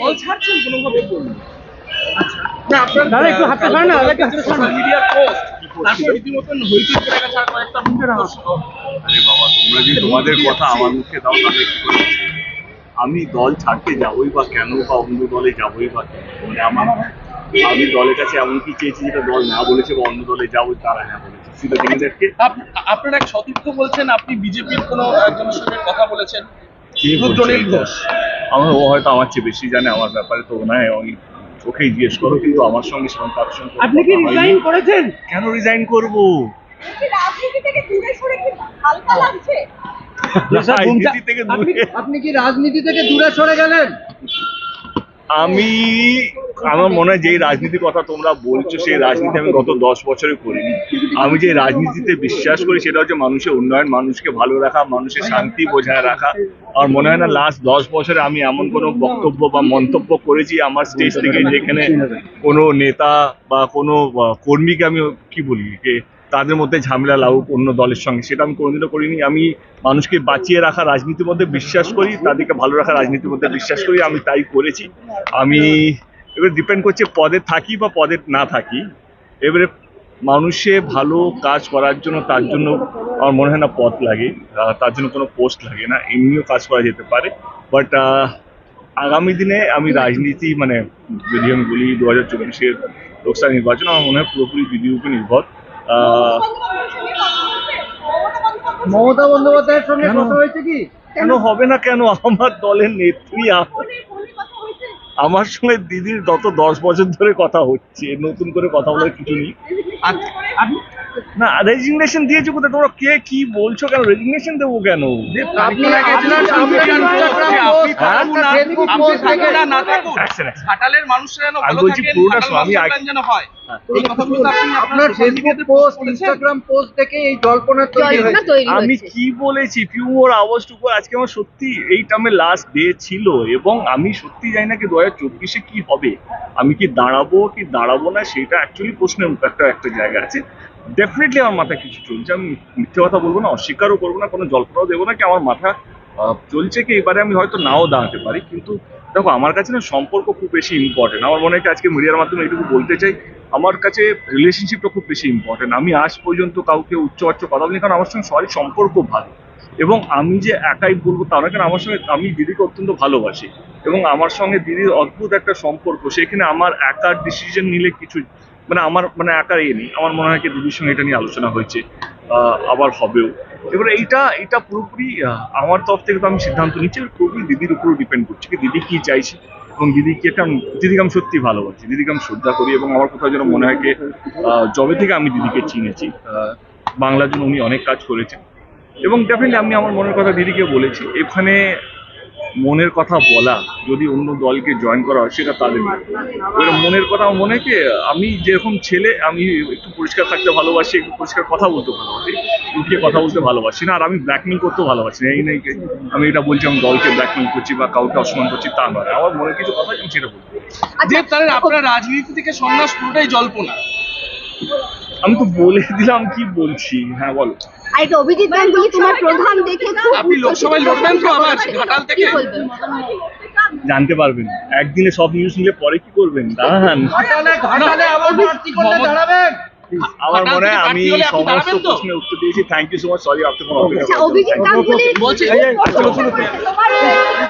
দল ছাড়ছেন কোনোভাবে বলুন বুঝব? আমি দল ছাড়তে যাবোই বা কেন বা অন্য দলে যাবোই বা কেন? মানে আমার আমি দলের কাছে এমন কি চেয়েছি যেটা দল না বলেছে বা অন্য দলে যাব তারা হ্যাঁ বলেছে। আপনার এক সতীর্থ বলছেন আপনি বিজেপির কোনো একজনের সঙ্গে কথা বলেছেন? রুদ্রনীল ঘোষ আমার ও হয়তো আমার চেয়ে বেশি জানে আমার ব্যাপারে তো নয় ওই ওকেই জিজ্ঞেস করো কিন্তু আমার সঙ্গে সেরকম কারোর সঙ্গে আপনি কি রিজাইন করেছেন? কেন রিজাইন করব? কি রাজনীতি থেকে দূরে সরে কি হালকা লাগছে? রাজনীতি থেকে আপনি আপনি কি রাজনীতি থেকে দূরে সরে গেলেন? আমি, আমার মনে হয় যেই রাজনীতির কথা তোমরা বলছো, সেই রাজনীতি আমি গত দশ বছরে করিনি। আমি যে রাজনীতিতে বিশ্বাস করি, সেটা হচ্ছে মানুষের উন্নয়ন, মানুষকে ভালো রাখা, মানুষের শান্তি বজায় রাখা। আর মনে হয় না লাস্ট দশ বছরে আমি এমন কোনো বক্তব্য বা মন্তব্য করেছি আমার স্টেজ থেকে যেখানে কোনো নেতা বা কোনো কর্মীকে আমি কি বলি, যে তাদের মধ্যে ঝামেলা লাগুক অন্য দলের সঙ্গে, সেটা আমি কোনোদিনও করিনি। আমি মানুষকে বাঁচিয়ে রাখা রাজনীতির মধ্যে বিশ্বাস করি, তাদেরকে ভালো রাখা রাজনীতির মধ্যে বিশ্বাস করি, আমি তাই করেছি। আমি এবার ডিপেন্ড করছে পদে থাকি বা পদে না থাকি। এবারে মানুষে ভালো কাজ করার জন্য তার জন্য আমার মনে হয় না পদ লাগে তার জন্য কোনো পোস্ট লাগে না, এমনিও কাজ করা যেতে পারে। বাট আগামী দিনে আমি রাজনীতি মানে যদি আমি বলি, দু হাজার চব্বিশের লোকসভা নির্বাচন, আমার মনে হয় পুরোপুরি উপর নির্ভর। মমতা বন্দ্যোপাধ্যায়ের সঙ্গে কথা হয়েছে কি? কেন? হবে না কেন? আমার দলের নেত্রী আমার সঙ্গে দিদির গত দশ বছর ধরে কথা হচ্ছে। নতুন করে কথা বলার কিছু নেই। না রেজিগনেশন দিয়েছ কোথায়? তোমরা কে কি বলছো কেন? রেজিগনেশন দেবো কেন? action. ঘাটালের মানুষরা আমি আগে- আপনার ফেসবুক পোস্ট ইনস্টাগ্রাম পোস্ট থেকে এই জল্পনা তৈরি হয়েছে। আমি কি বলেছি? ফিউ মোর আজকে আমার সত্যি এই টার্মে লাস্ট ডে ছিল এবং আমি সত্যি জানি না কি দু হাজার চব্বিশে কি হবে। আমি কি দাঁড়াবো কি দাঁড়াবো না সেটা অ্যাকচুয়ালি প্রশ্নের একটা একটা জায়গা আছে। ডেফিনেটলি আমার মাথায় কিছু চলছে। আমি মিথ্যে কথা বলব না অস্বীকারও করব না কোনো জল্পনাও দেবো না কি আমার মাথা চলছে কি, এবারে আমি হয়তো নাও দাঁড়াতে পারি, কিন্তু দেখো, আমার কাছে না সম্পর্ক খুব বেশি ইম্পর্টেন্ট আমার মনে হয় আজকে মিডিয়ার মাধ্যমে এটুকু বলতে চাই, আমার কাছে রিলেশনশিপটা খুব বেশি ইম্পর্টেন্ট আমি আজ পর্যন্ত কাউকে উচ্চ উচ্চ কথা বলি কারণ আমার সঙ্গে সবারই সম্পর্ক ভালো। এবং আমি যে একাই বলব তা না কারণ আমার সঙ্গে আমি দিদিকে অত্যন্ত ভালোবাসি। এবং আমার সঙ্গে দিদির অদ্ভুত একটা সম্পর্ক, সেখানে আমার একার ডিসিশন নিলে কিছু মানে আমার মানে একার এ নেই। আমার মনে হয় কি দিদির সঙ্গে এটা নিয়ে আলোচনা হয়েছে আবার হবেও। এবার এইটা এটা পুরোপুরি আমার তরফ থেকে তো আমি সিদ্ধান্ত নিচ্ছি পুরোপুরি দিদির উপরও ডিপেন্ড করছে কি দিদি কি চাইছে। এবং দিদি কি একটা দিদিকে আমি সত্যি ভালোবাসি দিদিকে আমি শ্রদ্ধা করি এবং আমার কোথাও যেন মনে হয় আহ, যবে থেকে আমি দিদিকে চিনেছি বাংলার জন্য উনি অনেক কাজ করেছেন। এবং ডেফিনেটলি আমি আমার মনের কথা দিদিকে বলেছি। এখানে মনের কথা বলা যদি অন্য দলকে জয়েন করা হয় সেটা তাদের। এবার মনের কথা মনে কি আমি যেরকম ছেলে আমি একটু পরিষ্কার থাকতে ভালোবাসি একটু পরিষ্কার কথা বলতে ভালোবাসি লুকিয়ে কথা বলতে ভালোবাসি না আর আমি ব্ল্যাকমেল করতেও ভালোবাসি না। এই নেই যে আমি এটা বলছি আমি দলকে ব্ল্যাকমেল করছি বা কাউকে অসম্মান করছি তা নয়। আমার মনে কিছু কথা আমি সেটা বলব। যে তাহলে আপনার রাজনীতি থেকে সন্ন্যাস পুরোটাই জল্পনা। আমি তো বলে দিলাম কি বলছি হ্যাঁ বলো আর এটা অভিজিৎ গাঙ্গুলি তোমার প্রধান দেখে খুব আপনি লোকসভায় লড়বেন তো আবার ঘাটাল থেকে? জানতে পারবেন একদিনে সব নিউজ নিলে পরে কি করবেন দাঁড়ান ঘাটালে ঘাটালে আবার প্রার্থী করলে দাঁড়াবেন আমার মনে হয় আমি সমস্ত প্রশ্নের উত্তর দিয়েছি thank you so much sorry আপনি কোনো